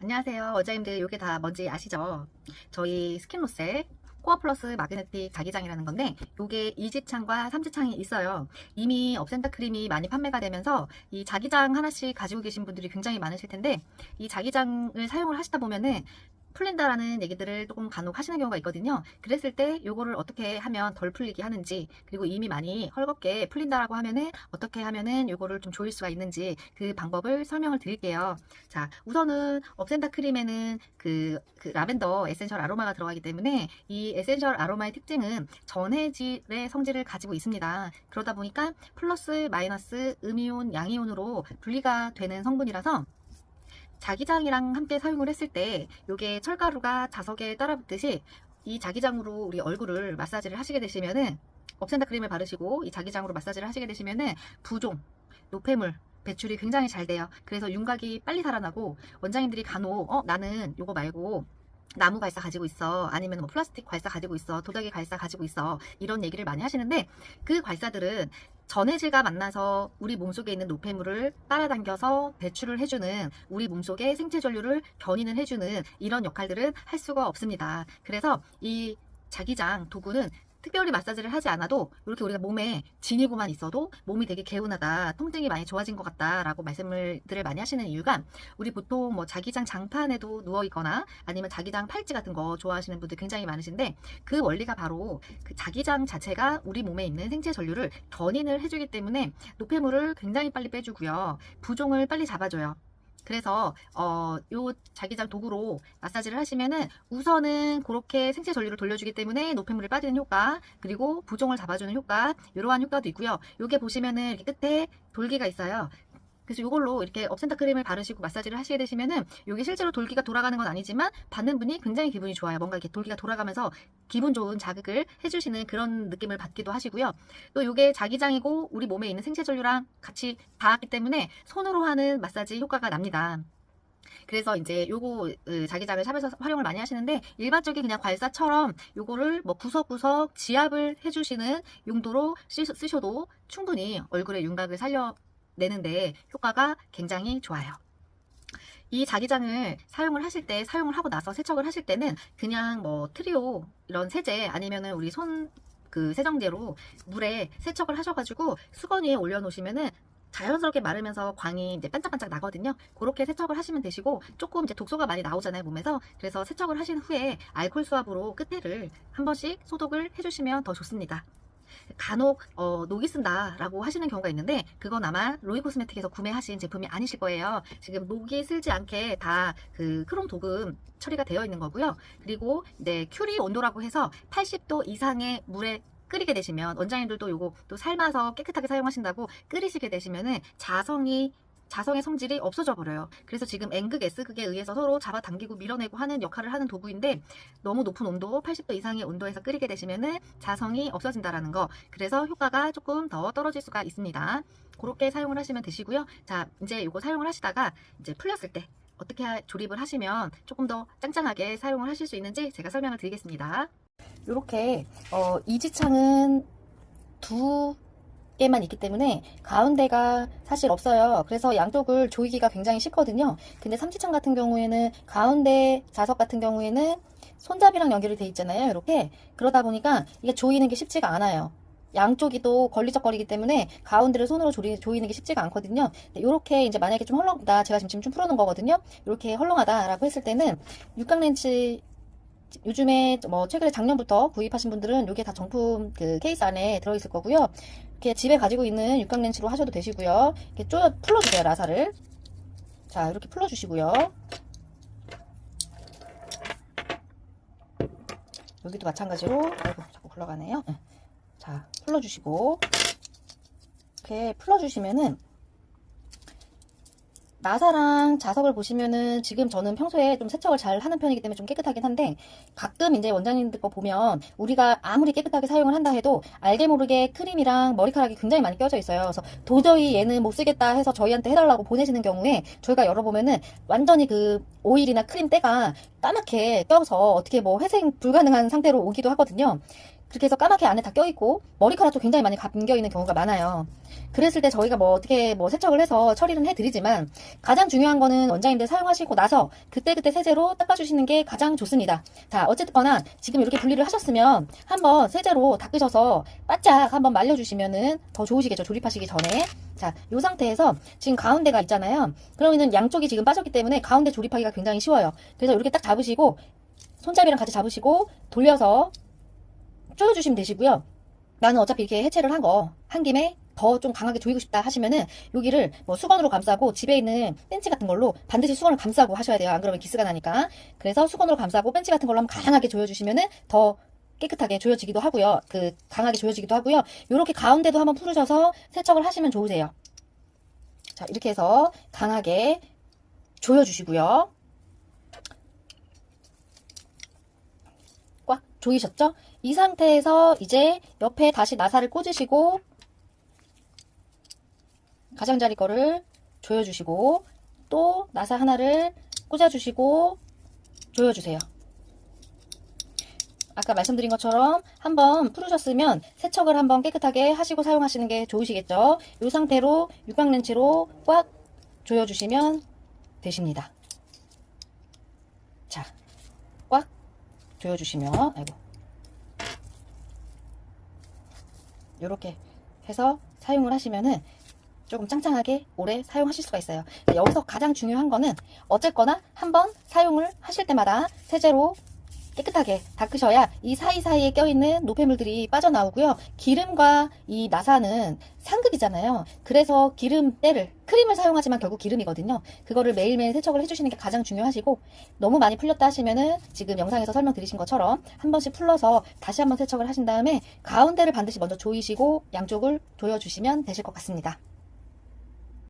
안녕하세요. 원장님들 이게 다 뭔지 아시죠? 저희 스킨로스의 코어 플러스 마그네틱 자기장이라는 건데 이게 2지창과 3지창이 있어요. 이미 업센터 크림이 많이 판매가 되면서 이 자기장 하나씩 가지고 계신 분들이 굉장히 많으실 텐데 이 자기장을 사용을 하시다 보면은 풀린다라는 얘기들을 조금 간혹 하시는 경우가 있거든요. 그랬을 때 요거를 어떻게 하면 덜 풀리게 하는지 그리고 이미 많이 헐겁게 풀린다라고 하면은 어떻게 하면은 요거를 좀 조일 수가 있는지 그 방법을 설명을 드릴게요. 자, 우선은 업센터 크림에는 그, 그 라벤더 에센셜 아로마가 들어가기 때문에 이 에센셜 아로마의 특징은 전해질의 성질을 가지고 있습니다. 그러다 보니까 플러스, 마이너스, 음이온, 양이온으로 분리가 되는 성분이라서 자기장이랑 함께 사용을 했을 때 이게 철가루가 자석에 따라붙듯이 이 자기장으로 우리 얼굴을 마사지를 하시게 되시면은 업센터 크림을 바르시고 이 자기장으로 마사지를 하시게 되시면은 부종, 노폐물 배출이 굉장히 잘 돼요. 그래서 윤곽이 빨리 살아나고 원장님들이 간혹 어 나는 요거 말고 나무 갈사 가지고 있어. 아니면 뭐 플라스틱 갈사 가지고 있어. 도자기 갈사 가지고 있어. 이런 얘기를 많이 하시는데 그 갈사들은 전해질과 만나서 우리 몸속에 있는 노폐물을 빨아당겨서 배출을 해주는 우리 몸속의 생체 전류를 견인을 해주는 이런 역할들은 할 수가 없습니다. 그래서 이 자기장 도구는 특별히 마사지를 하지 않아도 이렇게 우리가 몸에 지니고만 있어도 몸이 되게 개운하다, 통증이 많이 좋아진 것 같다라고 말씀들을 많이 하시는 이유가 우리 보통 뭐 자기장 장판에도 누워 있거나 아니면 자기장 팔찌 같은 거 좋아하시는 분들 굉장히 많으신데 그 원리가 바로 그 자기장 자체가 우리 몸에 있는 생체 전류를 견인을 해주기 때문에 노폐물을 굉장히 빨리 빼주고요, 부종을 빨리 잡아줘요. 그래서 어, 요 자기장 도구로 마사지를 하시면은 우선은 그렇게 생체 전류를 돌려주기 때문에 노폐물이 빠지는 효과 그리고 부종을 잡아주는 효과 이러한 효과도 있고요. 요게 보시면은 이렇게 끝에 돌기가 있어요. 그래서 이걸로 이렇게 업센터 크림을 바르시고 마사지를 하시게 되시면은 이게 실제로 돌기가 돌아가는 건 아니지만 받는 분이 굉장히 기분이 좋아요. 뭔가 이렇게 돌기가 돌아가면서 기분 좋은 자극을 해주시는 그런 느낌을 받기도 하시고요. 또 이게 자기장이고 우리 몸에 있는 생체 전류랑 같이 닿았기 때문에 손으로 하는 마사지 효과가 납니다. 그래서 이제 요거 으, 자기장을 샵에서 활용을 많이 하시는데 일반적인 그냥 괄사처럼 요거를 뭐 구석구석 지압을 해주시는 용도로 쓰, 쓰셔도 충분히 얼굴의 윤곽을 살려 내는데 효과가 굉장히 좋아요. 이 자기장을 사용을 하실 때 사용을 하고 나서 세척을 하실 때는 그냥 뭐 트리오 이런 세제 아니면은 우리 손 그 세정제로 물에 세척을 하셔가지고 수건 위에 올려놓으시면은 자연스럽게 마르면서 광이 이제 반짝반짝 나거든요. 그렇게 세척을 하시면 되시고 조금 이제 독소가 많이 나오잖아요 몸에서 그래서 세척을 하신 후에 알콜 수압으로 끝에를 한 번씩 소독을 해주시면 더 좋습니다. 간혹 어, 녹이 쓴다라고 하시는 경우가 있는데 그건 아마 로이 코스메틱에서 구매하신 제품이 아니실 거예요. 지금 녹이 슬지 않게 다 그 크롬 도금 처리가 되어 있는 거고요. 그리고 이제 큐리 온도라고 해서 80도 이상의 물에 끓이게 되시면 원장님들도 요거 또 삶아서 깨끗하게 사용하신다고 끓이시게 되시면은 자성이 자성의 성질이 없어져 버려요. 그래서 지금 N극, S극에 의해서 서로 잡아당기고 밀어내고 하는 역할을 하는 도구인데 너무 높은 온도, 80도 이상의 온도에서 끓이게 되시면은 자성이 없어진다라는 거. 그래서 효과가 조금 더 떨어질 수가 있습니다. 그렇게 사용을 하시면 되시고요. 자, 이제 이거 사용을 하시다가 이제 풀렸을 때 어떻게 하- 조립을 하시면 조금 더 짱짱하게 사용을 하실 수 있는지 제가 설명을 드리겠습니다. 이렇게 어, 이지창은 두 개만 있기 때문에 가운데가 사실 없어요. 그래서 양쪽을 조이기가 굉장히 쉽거든요. 근데 삼지창 같은 경우에는 가운데 자석 같은 경우에는 손잡이랑 연결이 돼 있잖아요. 이렇게 그러다 보니까 이게 조이는 게 쉽지가 않아요. 양쪽이 또 걸리적거리기 때문에 가운데를 손으로 조리, 조이는 게 쉽지가 않거든요. 이렇게 이제 만약에 좀 헐렁하다, 제가 지금 좀 풀어놓은 거거든요. 이렇게 헐렁하다라고 했을 때는 육각 렌치 요즘에 뭐 최근에 작년부터 구입하신 분들은 이게 다 정품 그 케이스 안에 들어있을 거고요. 이렇게 집에 가지고 있는 육각렌치로 하셔도 되시고요. 이렇게 쪼 풀어주세요 라사를. 자 이렇게 풀어주시고요. 여기도 마찬가지로 아이고 자꾸 굴러가네요. 네. 자 풀어주시고 이렇게 풀어주시면은 나사랑 자석을 보시면은 지금 저는 평소에 좀 세척을 잘 하는 편이기 때문에 좀 깨끗하긴 한데 가끔 이제 원장님들 거 보면 우리가 아무리 깨끗하게 사용을 한다 해도 알게 모르게 크림이랑 머리카락이 굉장히 많이 껴져 있어요. 그래서 도저히 얘는 못 쓰겠다 해서 저희한테 해달라고 보내시는 경우에 저희가 열어보면은 완전히 그 오일이나 크림 때가 까맣게 껴서 어떻게 뭐 회생 불가능한 상태로 오기도 하거든요. 그렇게 해서 까맣게 안에 다 껴있고 머리카락도 굉장히 많이 감겨있는 경우가 많아요. 그랬을 때 저희가 뭐 어떻게 뭐 세척을 해서 처리는 해드리지만 가장 중요한 거는 원장님들 사용하시고 나서 그때그때 세제로 닦아주시는 게 가장 좋습니다. 자 어쨌거나 지금 이렇게 분리를 하셨으면 한번 세제로 닦으셔서 바짝 한번 말려주시면은 더 좋으시겠죠. 조립하시기 전에. 자, 이 상태에서 지금 가운데가 있잖아요. 그러면은 양쪽이 지금 빠졌기 때문에 가운데 조립하기가 굉장히 쉬워요. 그래서 이렇게 딱 잡으시고 손잡이랑 같이 잡으시고 돌려서 조여주시면 되시고요. 나는 어차피 이렇게 해체를 한 거 한 김에 더 좀 강하게 조이고 싶다 하시면은 여기를 뭐 수건으로 감싸고 집에 있는 벤치 같은 걸로 반드시 수건을 감싸고 하셔야 돼요. 안 그러면 기스가 나니까. 그래서 수건으로 감싸고 벤치 같은 걸로 한번 강하게 조여주시면은 더 깨끗하게 조여지기도 하고요. 그 강하게 조여지기도 하고요. 이렇게 가운데도 한번 풀으셔서 세척을 하시면 좋으세요. 자 이렇게 해서 강하게 조여주시고요. 꽉 조이셨죠? 이 상태에서 이제 옆에 다시 나사를 꽂으시고 가장자리 거를 조여주시고 또 나사 하나를 꽂아주시고 조여주세요. 아까 말씀드린 것처럼 한번 풀으셨으면 세척을 한번 깨끗하게 하시고 사용하시는 게 좋으시겠죠? 이 상태로 육각렌치로 꽉 조여주시면 되십니다. 자, 꽉 조여주시면, 아이고. 이렇게 해서 사용을 하시면은 조금 짱짱하게 오래 사용하실 수가 있어요. 여기서 가장 중요한 거는 어쨌거나 한번 사용을 하실 때마다 세제로 깨끗하게 닦으셔야 이 사이사이에 껴있는 노폐물들이 빠져나오고요. 기름과 이 나사는 상급이잖아요. 그래서 기름때를 크림을 사용하지만 결국 기름이거든요. 그거를 매일매일 세척을 해주시는 게 가장 중요하시고 너무 많이 풀렸다 하시면은 지금 영상에서 설명드리신 것처럼 한 번씩 풀러서 다시 한번 세척을 하신 다음에 가운데를 반드시 먼저 조이시고 양쪽을 조여주시면 되실 것 같습니다.